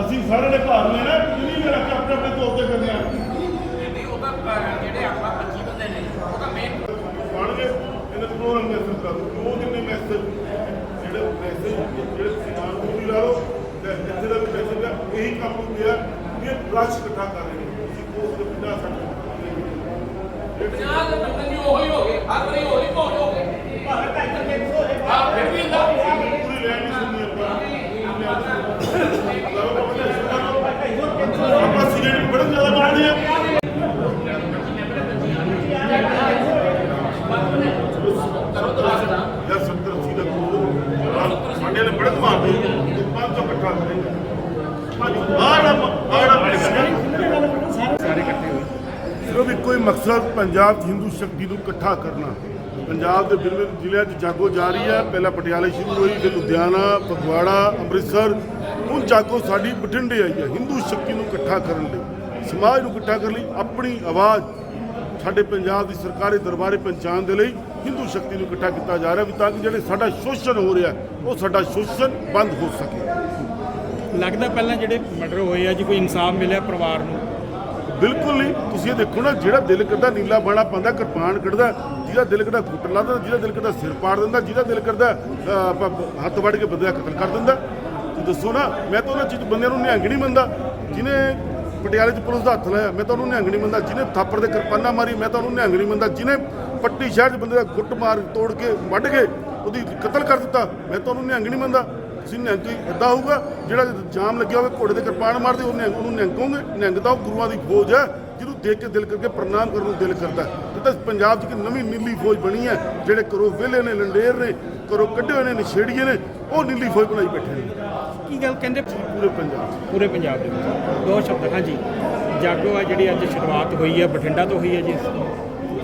ਅਸੀਂ ਸਾਰੇ ਦੇ ਘਰ ਨੇ ਨਾ ਕਿੰਨੀ ਮੇਰਾ ਕਿ ਆਪਣੇ ਆਪਣੇ ਤੌਰ ਤੇ ਕਰਨੇ ਆ। ਨਹੀਂ ਉਹ ਤਾਂ ਜਿਹੜੇ ਆਪਾਂ 25 ਬੰਦੇ ਨੇ ਉਹ ਤਾਂ ਮੇਨ ਬਣ ਗਏ ਇਹਨਾਂ ਤੋਂ ਪ੍ਰੋਗਰਾਮ ਮੈਸੇਜ ਕਰ ਦਿਓ ਉਹ ਜਿੰਨੇ ਮੈਸੇਜ ਜਿਹੜੇ ਮੈਸੇਜ ਜਿਹੜੇ ਸਿਆਣ ਨੂੰ ਵੀ ਲਾ ਲਓ ਤੇ ਜਿੱਥੇ ਦਾ ਵੀ ਮੈਸੇਜ ਆ ਇਹੀ ਕੰਮ ਹੁੰਦੇ ਆ ਵੀ ਇਹ ਰਸ਼ ਇਕੱਠਾ ਕਰ ਰਹੇ ਨੇ। ਤੁਸੀਂ ਕੋਸ ਦੇ 50 60 ਪੰਜਾਬ ਦੇ ਬੰਦੇ ਵੀ ਉਹੀ ਹੋ ਗਏ ਹਰ ਵਾਰੀ ਉਹੀ ਭੋਟ ਹੋ ਗਏ। ਭਾਵੇਂ ਢਾਈ ਤੱਕ ਹੋ ਗਏ ਹਾਂ ਫਿਰ ਵੀ ਹੁੰਦਾ ਪੂਰੀ ਲੈਣ ਨਹੀਂ ਸੁਣਨੀ ਆਪਾਂ ਆਪਾਂ ਸਿਗਰਟ ਬੜਾ ਜ਼ਿਆਦਾ ਬਣਾਉਂਦੇ ਆ ਜਾਂ 70 80 ਦਾ ਕੋਲ ਸਾਡੇ ਨੇ ਬੜੇ ਮਾਰਦੇ ਤੇ 500 ਇਕੱਠਾ ਕਰੇਗਾ ਆੜਾ ਆੜਾ ਸਾਰੇ ਇਕੱਠੇ ਹੋਏ ਸਿਰਫ ਇੱਕੋ ਹੀ ਮਕਸਦ ਪੰਜਾਬ 'ਚ ਹਿੰਦੂ ਸ਼ਕਤੀ ਨੂੰ ਇਕੱਠਾ ਕਰਨਾ। ਪੰਜਾਬ ਦੇ ਬਿਲਕੁਲ ਜ਼ਿਲ੍ਹਿਆਂ 'ਚ ਜਾਗੋ ਜਾਰੀ ਹੈ। ਪਹਿਲਾਂ ਪਟਿਆਲੇ ਸ਼ੁਰੂ ਹੋਈ, ਫਿਰ ਲੁਧਿਆਣਾ, ਫਗਵਾੜਾ, ਅੰਮ੍ਰਿਤਸਰ। ਹੁਣ ਜਾਗੋ ਸਾਡੀ ਬਠਿੰਡੇ ਆਈ ਹੈ। ਹਿੰਦੂ ਸ਼ਕਤੀ ਨੂੰ ਇਕੱਠਾ ਕਰਨ ਲਈ। ਸਮਾਜ ਨੂੰ ਇਕੱਠਾ ਕਰਨ ਲਈ ਆਪਣੀ ਆਵਾਜ਼ ਸਾਡੇ ਪੰਜਾਬ ਦੀ ਸਰਕਾਰੀ ਦਰਬਾਰੇ ਪਹੁੰਚਾਉਣ ਦੇ ਲਈ ਹਿੰਦੂ ਸ਼ਕਤੀ ਨੂੰ ਇਕੱਠਾ ਕੀਤਾ ਜਾ ਰਿਹਾ ਵੀ ਤਾਂ ਕਿ ਜਿਹੜੇ ਸਾਡਾ ਸ਼ੋਸ਼ਣ ਹੋ ਰਿਹਾ ਉਹ ਸਾਡਾ ਸ਼ੋਸ਼ਣ ਬੰਦ ਹੋ ਸਕੇ। ਲੱਗਦਾ ਪਹਿਲਾਂ ਜਿਹੜੇ ਮਰਡਰ ਹੋਏ ਆ ਜੀ ਕੋਈ ਇਨਸਾਫ ਮਿਲਿਆ ਪਰਿਵਾਰ ਨੂੰ? ਬਿਲਕੁਲ ਨਹੀਂ। ਤੁਸੀਂ ਇਹ ਦੇਖੋ ਨਾ ਜਿਹੜਾ ਦਿਲ ਕਰਦਾ ਨੀਲਾ ਬਾਣਾ ਪਾਉਂਦਾ ਕਿਰਪਾਨ ਕੱਢਦਾ ਜਿਹਦਾ ਦਿਲ ਕਰਦਾ ਗੁੱਟ ਲਾ ਦਿੰਦਾ ਜਿਹਦਾ ਦਿਲ ਕਰਦਾ ਸਿਰ ਪਾੜ ਦਿੰਦਾ ਜਿਹਦਾ ਦਿਲ ਕਰਦਾ ਹੱਥ ਵੱਢ ਕੇ ਬੰਦੇ ਦਾ ਕਤਲ ਕਰ ਦਿੰਦਾ। ਤੁਸੀਂ ਦੱਸੋ ਨਾ ਮੈਂ ਤਾਂ ਉਹਨਾਂ ਚੀਜ਼ ਬੰਦਿਆਂ ਨੂੰ ਨਿਹੰਗ ਨਹੀਂ ਮੰਨਦਾ ਜਿਹਨੇ ਪਟਿਆਲੇ 'ਚ ਪੁਲਿਸ ਦਾ ਹੱਥ ਲਾਇਆ। ਮੈਂ ਤਾਂ ਉਹਨੂੰ ਨਿਹੰਗ ਨਹੀਂ ਮੰਨਦਾ। ਜਿਹਨੇ ਥਾਪੜ ਦੇ ਕਿਰਪਾਨਾਂ ਮਾਰੀ, ਮੈਂ ਤਾਂ ਉਹਨੂੰ ਨਿਹੰਗ ਨਹੀਂ ਮੰਨਦਾ। ਜਿਹਨੇ ਪੱਟੀ ਸ਼ਹਿਰ 'ਚ ਬੰਦੇ ਦਾ ਗੁੱਟ ਮਾਰ ਤੋੜ ਕੇ ਵੱਢ ਕੇ ਉਹਦੀ ਕਤਲ ਕਰ ਦਿੱਤਾ, ਮੈਂ ਤਾਂ ਉਹਨੂੰ ਨਿਹੰਗ ਨਹੀਂ ਮੰਨਦਾ। ਤੁਸੀਂ ਨਿਹੰਗ ਕੋਈ ਹੋਊਗਾ, ਜਿਹੜਾ ਜਾਮ ਲੱਗਿਆ ਹੋਵੇ, ਘੋੜੇ ਦੇ ਕਿਰਪਾਨ ਮਾਰਦੇ ਉਹ ਨਿਹੰਗ ਉਹਨੂੰ ਨਿਹੰਗ ਕਹੋਗੇ। ਨਿਹੰਗ ਤਾਂ ਉਹ ਗੁਰੂਆਂ ਦੀ ਫੌਜ ਹੈ। ਜਿਹਨੂੰ ਦੇਖ ਕੇ ਦਿਲ ਕਰਕੇ ਪ੍ਰਣਾਮ ਕਰਨ ਨੂੰ ਦਿਲ ਕਰਦਾ ਹੈ। ਇਹ ਤਾਂ ਪੰਜਾਬ 'ਚ ਇੱਕ ਨਵੀਂ ਨੀਲੀ ਫੌਜ ਬਣੀ ਹੈ ਜਿਹੜੇ ਕਰੋ ਵਿਹਲੇ ਨੇ ਲੰਡੇਰ ਨੇ ਕਰੋ ਕੱਢੇ ਹੋਏ ਨੇ ਨਸ਼ੇੜੀਏ ਨੇ ਉਹ ਨੀਲੀ ਫੌਜ ਬਣਾਈ ਬੈਠੇ ਨੇ। ਕੀ ਗੱਲ ਕਹਿੰਦੇ? ਪੂਰੇ ਪੰਜਾਬ। ਪੂਰੇ ਪੰਜਾਬ ਦੇ ਵਿੱਚ। ਦੋ ਸ਼ਬਦ ਹਾਂਜੀ। ਜਾਗੋ ਆ ਜਿਹੜੀ ਅੱਜ ਸ਼ੁਰੂਆਤ ਹੋਈ ਹੈ ਬਠਿੰਡਾ ਤੋਂ ਹੋਈ ਹੈ ਜੀ।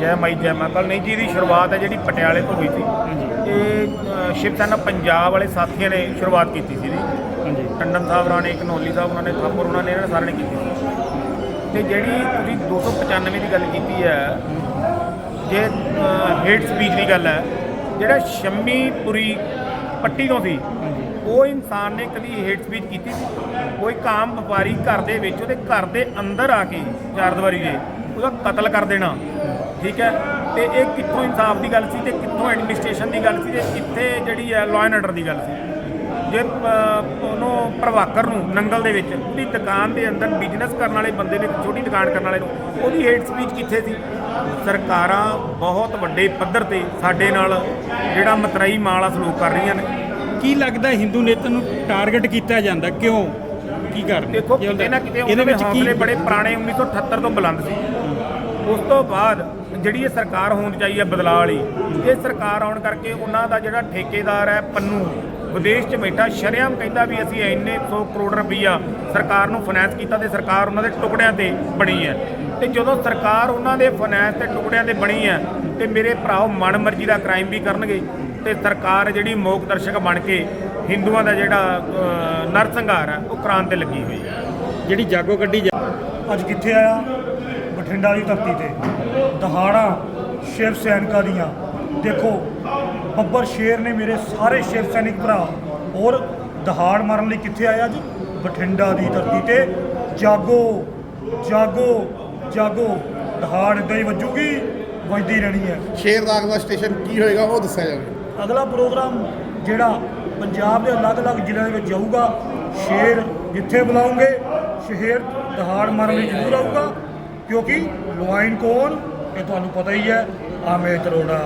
ਜੈ ਮਾਈ ਜੈ ਮਾਤਾ ਨਹੀਂ ਜੀ ਦੀ ਸ਼ੁਰੂਆਤ ਹੈ ਜਿਹੜੀ ਪਟਿਆਲੇ ਤੋਂ ਹੋਈ ਸੀ। ਹਾਂਜੀ। ਇਹ ਸ਼ਿਵ ਸੈਨਾ ਪੰਜਾਬ ਵਾਲੇ ਸਾਥੀਆਂ ਨੇ ਸ਼ੁਰੂਆਤ ਕੀਤੀ ਸੀ ਜੀ ਹਾਂਜੀ। ਟੰਡਨ ਸਾਹਿਬ ਨੇ ਕਨੌਲੀ ਸਾਹਿਬ ਉਹਨਾਂ ਨੇ ਥਾਪਰ ਉਹਨਾਂ ਨੇ ਇਹਨਾਂ ਨੇ ਸਾਰਿਆਂ ਨੇ ਕੀਤੀ ਸੀ। ਤੇ ਜਿਹੜੀ ਤੁਸੀਂ 295 ਦੀ ਗੱਲ ਕੀਤੀ ਹੈ, ਜੇ ਹੇਟ ਸਪੀਚ ਦੀ ਗੱਲ ਹੈ, ਜਿਹੜਾ ਸ਼ੰਮੀਪੁਰੀ ਪੱਟੀ ਤੋਂ ਸੀ, ਉਹ ਇਨਸਾਨ ਨੇ ਕਦੀ ਹੇਟ ਸਪੀਚ ਕੀਤੀ ਸੀ? ਕੋਈ ਕਾਮ ਵਪਾਰੀ ਘਰ ਦੇ ਵਿੱਚ, ਉਹਦੇ ਘਰ ਦੇ ਅੰਦਰ ਆ ਕੇ ਚਾਰ ਦੀਵਾਰੀ ਦੇ, ਉਹਦਾ ਕਤਲ ਕਰ ਦੇਣਾ, ਠੀਕ ਹੈ? ਤੇ ਇਹ ਕਿੱਥੋਂ ਇਨਸਾਫ ਦੀ ਗੱਲ ਸੀ ਤੇ ਕਿੱਥੋਂ ਐਡਮਿਨਿਸਟ੍ਰੇਸ਼ਨ ਦੀ ਗੱਲ ਸੀ ਤੇ ਕਿੱਥੇ ਜਿਹੜੀ ਹੈ ਲਾਅ ਐਂਡ ਆਰਡਰ ਦੀ ਗੱਲ ਸੀ? ਜੇ ਉਹਨੂੰ ਪ੍ਰਭਾਕਰ ਨੂੰ ਨੰਗਲ ਦੇ ਵਿੱਚ ਉਹਦੀ ਦੁਕਾਨ ਦੇ ਅੰਦਰ ਬਿਜ਼ਨਸ ਕਰਨ ਵਾਲੇ ਬੰਦੇ ਨੇ ਛੋਟੀ ਦੁਕਾਨ ਕਰਨ ਵਾਲੇ ਨੂੰ ਉਹਦੀ ਹੇਟ ਸਪੀਚ ਕਿੱਥੇ ਸੀ? ਸਰਕਾਰਾਂ ਬਹੁਤ ਵੱਡੇ ਪੱਧਰ ਤੇ ਸਾਡੇ ਨਾਲ ਜਿਹੜਾ ਮਤਰਈ ਮਾਲਾ ਸਲੂਕ ਕਰ ਰਹੀਆਂ ਨੇ। ਕੀ ਲੱਗਦਾ ਹਿੰਦੂ ਨੇਤਾ ਨੂੰ ਟਾਰਗੇਟ ਕੀਤਾ ਜਾਂਦਾ? ਕਿਉਂ? ਕੀ ਕਰਦੇ ਦੇਖੋ? ਕਿਤੇ ਨਾ ਕਿਤੇ ਇਹਦੇ ਉਹਦੇ ਵਿੱਚ ਕੀ ਬੜੇ ਪੁਰਾਣੇ 1978 ਤੋਂ ਬੁਲੰਦ ਸੀ। ਉਸ ਤੋਂ ਬਾਅਦ ਜਿਹੜੀ ਇਹ ਸਰਕਾਰ ਹੋਣ ਚਾਹੀਏ ਬਦਲਾਅ ਵਾਲੀ ਇਹ ਸਰਕਾਰ ਆਉਣ ਕਰਕੇ ਉਹਨਾਂ ਦਾ ਜਿਹੜਾ ਠੇਕੇਦਾਰ ਹੈ ਪੰਨੂ ਵਿਦੇਸ਼ 'ਚ ਬੈਠਾ ਸ਼ਰੇਆਮ ਕਹਿੰਦਾ ਵੀ ਅਸੀਂ ਇੰਨੇ 100 ਕਰੋੜ ਰੁਪਈਆ ਸਰਕਾਰ ਨੂੰ ਫਾਈਨੈਂਸ ਕੀਤਾ ਤੇ ਸਰਕਾਰ ਉਹਨਾਂ ਦੇ ਟੁਕੜਿਆਂ ਤੇ ਬਣੀ ਹੈ। ਤੇ ਜਦੋਂ ਸਰਕਾਰ ਉਹਨਾਂ ਦੇ ਫਾਈਨੈਂਸ ਤੇ ਟੁਕੜਿਆਂ ਤੇ ਬਣੀ ਹੈ ਤੇ ਮੇਰੇ ਭਰਾਓ ਮਨਮਰਜ਼ੀ ਦਾ ਕ੍ਰਾਈਮ ਵੀ ਕਰਨਗੇ। ਤੇ ਸਰਕਾਰ ਜਿਹੜੀ ਮੋਕ ਦਰਸ਼ਕ ਬਣ ਕੇ ਹਿੰਦੂਆਂ ਦਾ ਜਿਹੜਾ ਅ, ਨਰਸੰਹਾਰ ਹੈ ਉਹ ਕਰਾਨ ਤੇ ਲੱਗੀ ਹੋਈ ਹੈ। ਜਿਹੜੀ ਜਾਗੋ ਕੱਢੀ ਜਾ ਅੱਜ ਕਿੱਥੇ ਆਇਆ? ਬਠਿੰਡਾ ਦੀ ਧਰਤੀ ਤੇ। ਦਹਾੜਾਂ ਸ਼ਿਵ ਸੈਨਿਕਾਂ ਦੀਆਂ। ਦੇਖੋ ਬੱਬਰ ਸ਼ੇਰ ਨੇ ਮੇਰੇ ਸਾਰੇ ਸ਼ਿਵ ਸੈਨਿਕ ਭਰਾ ਔਰ ਦਹਾੜ ਮਾਰਨ ਲਈ ਕਿੱਥੇ ਆਇਆ ਅੱਜ? ਬਠਿੰਡਾ ਦੀ ਧਰਤੀ ਤੇ। ਜਾਗੋ ਜਾਗੋ ਜਾਗੋ। ਦਹਾੜ ਏਦਾਂ ਹੀ ਵੱਜੂਗੀ ਵੱਜਦੀ ਰਹਿਣੀ ਹੈ। ਸ਼ੇਰ ਰਾਗ ਦਾ ਸਟੇਸ਼ਨ ਕੀ ਹੋਏਗਾ ਉਹ ਦੱਸਿਆ ਜਾਵੇ। ਅਗਲਾ ਪ੍ਰੋਗਰਾਮ ਜਿਹੜਾ ਪੰਜਾਬ ਦੇ ਅਲੱਗ-ਅਲੱਗ ਜ਼ਿਲ੍ਹਿਆਂ ਦੇ ਵਿੱਚ ਜਾਊਗਾ ਸ਼ੇਰ ਜਿੱਥੇ ਬੁਲਾਉਂਗੇ ਸ਼ਹਿਰ ਦਹਾੜ ਮਾਰਨ ਲਈ ਜ਼ਰੂਰ ਆਊਗਾ ਕਿਉਂਕਿ ਲੁਆਇਨ ਕੌਣ? ਇਹ ਤੁਹਾਨੂੰ ਪਤਾ ਹੀ ਹੈ ਆਮੇ ਤਰੋੜਾ